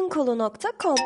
benimkolu.com